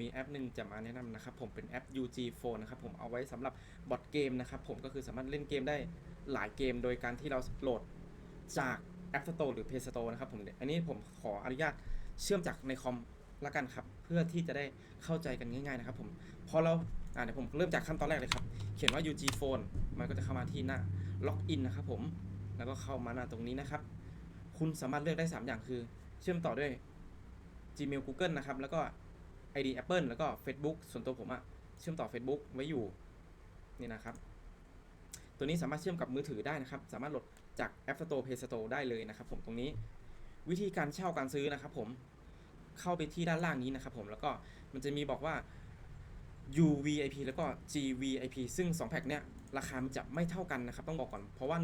มีแอปหนึ่งจะมาแนะนำนะครับผมเป็นแอป UG Phone นะครับผมเอาไว้สำหรับบอทเกมนะครับผมก็คือสามารถเล่นเกมได้หลายเกม โดยการที่เราโหลดจาก App Store หรือ Play Store นะครับผมอันนี้ผมขออนุญาตเชื่อมจากในคอมละกันครับ เพื่อที่จะได้เข้าใจกันง่ายๆนะครับผมพอเราอ่าเดี๋ยวผมเริ่มจากขั้นตอนแรกเลยครับ เขียนว่า UG Phone มันก็จะเข้ามาที่หน้าล็อกอินนะครับผมแล้วก็เข้ามาหน้าตรงนี้นะครับ คุณสามารถเลือกได้ 3 อย่างคือ เชื่อมต่อด้วย Gmail Google นะครับ แล้วก็ ID Apple แล้วก็ Facebook ส่วนตัวผมอะเชื่อมต่อ Facebook ไว้อยู่นี่นะครับ ตัวนี้สามารถเชื่อมกับมือถือได้นะครับ สามารถโหลดจาก App Store Play Store ได้เลยนะครับ ผมตรงนี้วิธีการเช่าการซื้อนะครับ ผมเข้าไปที่ด้านล่างนี้นะครับ ผมแล้วก็มันจะมีบอกว่า UVIP แล้วก็ GVIP ซึ่ง2แพ็คเนี้ยราคามันจะไม่เท่ากันนะครับ ต้องบอกก่อนเพราะว่า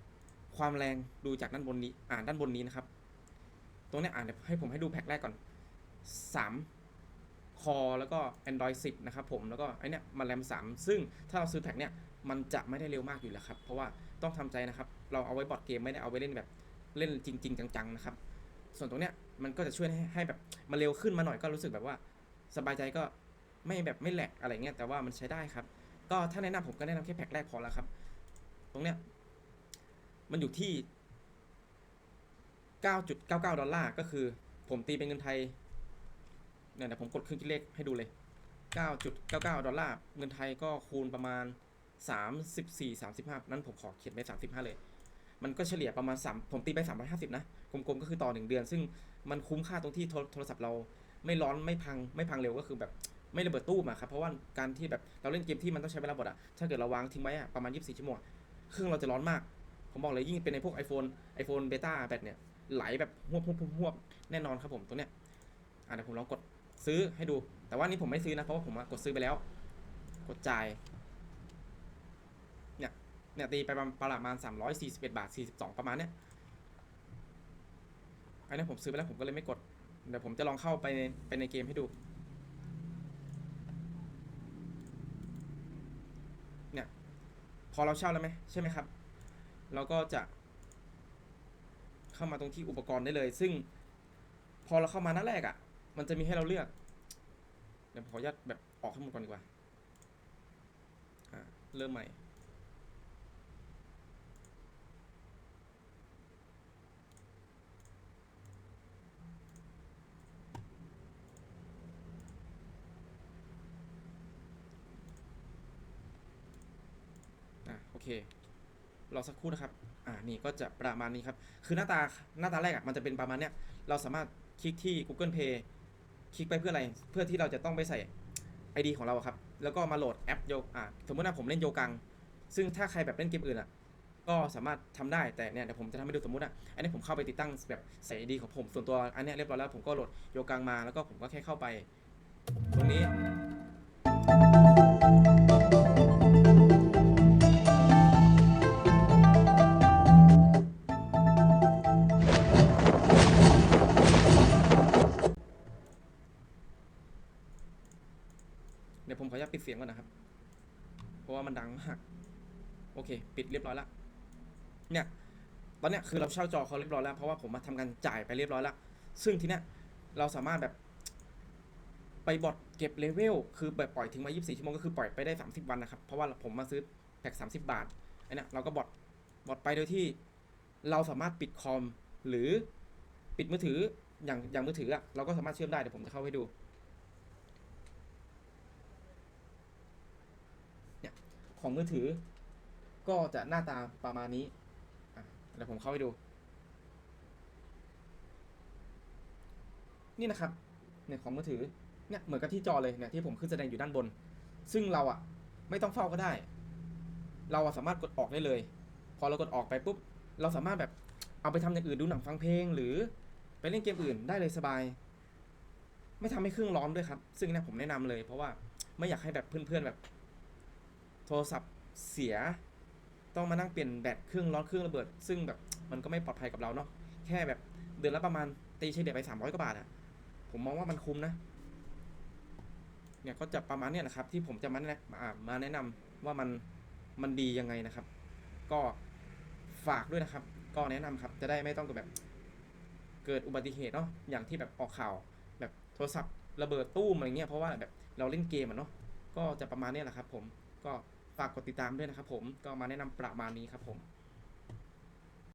1 ความแรงดูจากด้านบนนี้อ่านด้านบนนี้นะครับ ตรงนี้อ่านให้ผมให้ดูแพ็คแรกก่อน 3 คอแล้วก็ Android 10 นะครับผม แล้วก็ไอเนี้ยมันแรม 3 ซึ่งถ้าเราซื้อแพ็คเนี้ยมันจะไม่ได้เร็วมากอยู่แล้วครับ เพราะว่าต้องทำใจนะครับ เราเอาไว้บอร์ดเกมไม่ได้เอาไว้เล่นแบบเล่นจริง ๆ จังๆนะครับ ส่วนตรงเนี้ยมันก็จะช่วยให้ใหแบบมันเร็วขึ้นมาหน่อยก็รู้สึกแบบว่า สบายใจก็ไม่แบบไม่แหลกอะไรเงี้ยแต่ว่ามันใช้ได้ครับ ก็ถ้าแนะนำผมก็แนะนำแค่แพ็คแรกพอแล้วครับ ตรงเนี้ยมันอยู่ที่ 9.99 ดอลลาร์ก็คือผมตีเป็นเงินไทย เนี่ยเดี๋ยวผมกดเครื่องคิดเลขให้ดูเลย 9.99 ดอลลาร์ เงินไทยก็คูณประมาณ 34 35 นั้นผมขอเขียนไป35 เลย มันก็เฉลี่ยประมาณ 3 ผมตีไป350 นะ กลมๆ ก็คือต่อ 1 เดือน ซึ่งมันคุ้มค่าตรงที่โทรศัพท์เราไม่ร้อนไม่พังไม่พังเร็วก็คือแบบไม่ระเบิดตู้มอะครับ เพราะว่าการที่แบบเราเล่นเกมที่มันต้องใช้เวลาบดอะถ้าเกิดเราวางทิ้งไว้อะประมาณ 24 ชั่วโมงเครื่องเราจะร้อนมาก ผมบอกเลยยิ่งเป็นในพวก iPhone iPhone Beta แบตเนี่ยไหลแบบหวบหวบหวบหวบแน่นอนครับผมตรงเนี้ยอะเดี๋ยวผมลองกด ซื้อให้ดู แต่ว่านี่ผมไม่ซื้อนะ เพราะว่าผมกดซื้อไปแล้ว กดจ่าย เนี่ย เนี่ยตีไปประมาณ 341 บาท 42 ประมาณเนี้ย อันนี้ผมซื้อไปแล้วผมก็เลยไม่กด เดี๋ยวผมจะลองเข้าไปไปในเกมให้ดู เนี่ย พอเราเช่าแล้วไหมใช่ไหมครับ เราก็จะ เข้ามาตรงที่อุปกรณ์ได้เลย ซึ่งพอเราเข้ามาหน้าแรกอะ่ะ มันจะมีให้เราเลือก เดี๋ยวขออนุญาตแบบออกข้างบนก่อนดีกว่า อ่า เริ่มใหม่ อะโอเค รอสักครู่นะครับ อ่า นี่ก็จะประมาณนี้ครับ คือหน้าตา หน้าตาแรกอะ่ะ มันจะเป็นประมาณเนี้ย เราสามารถคลิกที่ Google Play คลิกไปเพื่ออะไร เพื่อที่เราจะต้องไปใส่ ID ของเราอะครับ แล้วก็มาโหลดแอปโยอ่าสมมติว่าผมเล่นโยกัง ซึ่งถ้าใครแบบเล่นเกมอื่นอะก็สามารถทำได้แต่เนี่ยเดี๋ยวผมจะทำให้ดูสมมติอะอันนี้ผมเข้าไปติดตั้งแบบใส่ ID ของผมส่วนตัวอันนี้เรียบร้อยแล้วผมก็โหลดโยกังมาแล้วก็ผมก็แค่เข้าไป ตรงนี้ ดเสียงก่อนนะครับ เพราะว่ามันดังมาก โอเค ปิดเรียบร้อยแล้วเนี่ย ตอนเนี้ยคือเราเช่าจอเขาเรียบร้อยแล้ว เพราะว่าผมมาทำการจ่ายไปเรียบร้อยแล้วซึ่งทีเนี้ยเราสามารถแบบไปบอทเก็บเลเวล คือแบบปล่อยทิ้งไว้24 ชั่วโมงก็คือปล่อยไปได้ 30 วันนะครับ เพราะว่าผมมาซื้อแพ็ค30 บาทไอ้นี่เราก็บอทบอทไปโดยที่เราสามารถปิดคอมหรือปิดมือถืออย่างอย่างมือถืออะเราก็สามารถเชื่อมได้เดี๋ยวผมจะเข้าให้ดู ของมือถือ ก็จะหน้าตาประมาณนี้เดี๋ยวผมเข้าให้ดู นี่นะครับเนี่ยของมือถือเนี่ยเหมือนกับที่จอเลยเนี่ยที่ผมขึ้นแสดงอยู่ด้านบน ซึ่งเราอะไม่ต้องเฝ้าก็ได้ เราอะสามารถกดออกได้เลย พอเรากดออกไปปุ๊บเราสามารถแบบเอาไปทำอย่างอื่นดูหนังฟังเพลง หรือไปเล่นเกมอื่นได้เลยสบาย ไม่ทำให้เครื่องร้อนด้วยครับ ซึ่งเนี่ยผมแนะนำเลย เพราะว่าไม่อยากให้แบบเพื่อนๆแบบ โทรศัพท์เสีย ต้องมานั่งเปลี่ยนแบตเครื่องร้อนเครื่องระเบิด ซึ่งแบบมันก็ไม่ปลอดภัยกับเราเนาะแค่แบบเดือนละประมาณตีเฉลี่ยไป300กว่าบาทอะผมมองว่ามันคุ้มนะเนี่ยก็จะประมาณเนี้ยนะครับ ที่ผมจะมาแนะอ่ามาแนะนำว่ามันมันดียังไงนะครับ ก็ฝากด้วยนะครับ ก็แนะนำครับจะได้ไม่ต้องแบบ เกิดอุบัติเหตุเนาะอย่างที่แบบออกข่าวแบบโทรศัพท์ระเบิดตู้มอะไรเงี้ยเพราะว่าแบบเราเล่นเกมอะเนาะก็จะประมาณเนี้ยแหละครับ ผมก็ ฝากกดติดตามด้วยนะครับผมก็มาแนะนำประมาณนี้ครับผม